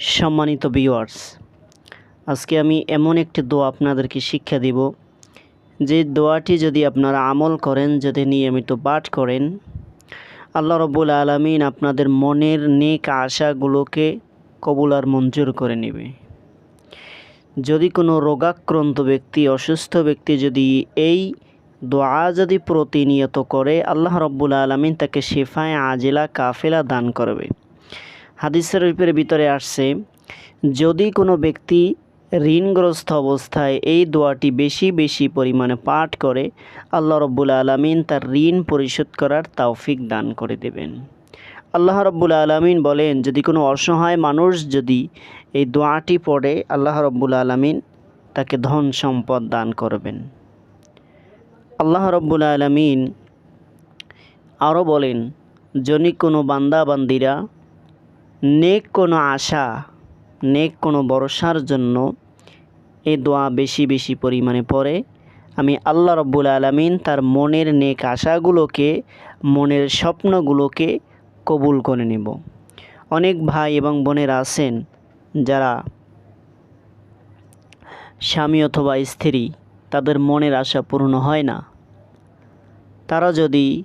সম্মানিত ভিউয়ার্স আজকে আমি এমন একটি দোয়া আপনাদেরকে শিক্ষা দিব। যে দোয়াটি যদি আপনারা আমল করেন, যদি নিয়মিত পাঠ করেন, আল্লাহ রব্বুল আলমিন আপনাদের মনের নেক আশাগুলোকে কবুল আর মঞ্জুর করে নেবে। যদি কোনো রোগাক্রান্ত ব্যক্তি, অসুস্থ ব্যক্তি যদি এই দোয়া যদি প্রতিনিয়ত করে, আল্লাহ রব্বুল আলমিন তাকে শেফায় আজিলা কাফেলা দান করবে। হাদিস শরীফের ভিতরে আসছে, যদি কোনো ব্যক্তি ঋণগ্রস্ত অবস্থায় এই দোয়াটি বেশি বেশি পরিমাণে পাঠ করে, আল্লাহ রব্বুল আলমিন তার ঋণ পরিশোধ করার তৌফিক দান করে দেবেন। আল্লাহ রব্বুল আলমিন বলেন, যদি কোনো অসহায় মানুষ যদি এই দোয়াটি পড়ে, আল্লাহ রব্বুল আলমিন তাকে ধন সম্পদ দান করবেন। আল্লাহ রব্বুল আলমিন আরও বলেন, যদি কোনো বান্দা, বান্দিরা নেক কোনো আশা, নেক কোনো ভরসার জন্য এই দোয়া বেশি বেশি পরিমাণে পড়ে। আমি আল্লাহ রব্বুল আলমিন তার মনের নেক আশাগুলোকে, মনের স্বপ্নগুলোকে কবুল করে নেব। অনেক ভাই এবং বোনেরা আছেন যারা স্বামী অথবা স্ত্রী, তাদের মনের আশা পূর্ণ হয় না। তারা যদি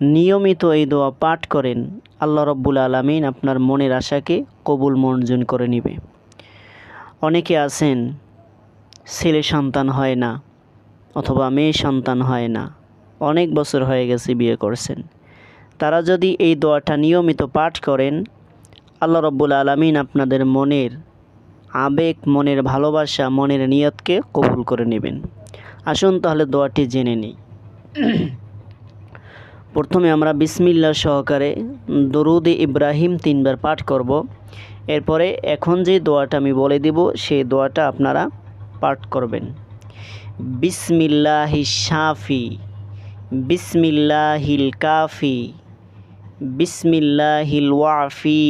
নিয়মিত এই দোয়া পাঠ করেন, আল্লাহ রব্বুল আলমিন আপনার মনের আশাকে কবুল মঞ্জুর করে নেবে। অনেকে আছেন, ছেলে সন্তান হয় না অথবা মেয়ে সন্তান হয় না, অনেক বছর হয়ে গেছে বিয়ে করছেন। তারা যদি এই দোয়াটা নিয়মিত পাঠ করেন, আল্লাহ রব্বুল আলমিন আপনাদের মনের আবেগ, মনের ভালোবাসা, মনের নিয়তকে কবুল করে নেবেন। আসুন তাহলে দোয়াটি জেনে নিই। প্রথমে আমরা বিসমিল্লা সহকারে দরুদে ইব্রাহিম তিনবার পাঠ করব। এরপরে এখন যে দোয়াটা আমি বলে দেব, সেই দোয়াটা আপনারা পাঠ করবেন। বিসমিল্লাহি শাফি, বিসমিল্লাহিল কাফি, বিসমিল্লাহিল ওয়াফি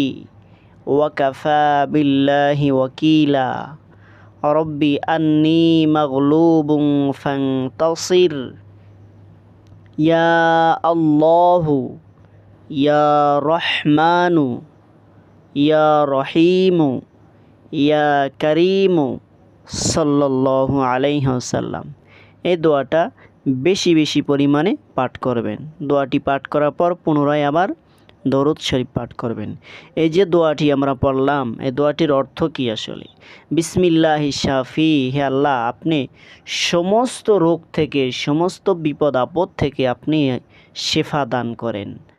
ওয়াকাফা বিল্লাহি ওয়াকিলা। রব্বি আন্নি মাগলুবুং ফান্তাসির। ইয়া আল্লাহু, ইয়া রহমানু, ইয়া রহিমু, ইয়া করিমু সাল্লাহ আলাইহসাল্লাম এই দোয়াটা বেশি বেশি পরিমাণে পাঠ করবেন। দোয়াটি পাঠ করার পর পুনরায় আবার দরুদ শরীফ পাঠ করবেন। এই যে দোয়াটি আমরা পড়লাম, এই দোয়াটির অর্থ কি আসলে? বিসমিল্লাহ শাফি, হে আল্লাহ, আপনি সমস্ত রোগ থেকে, সমস্ত বিপদ আপদ থেকে আপনি শেফা দান করেন।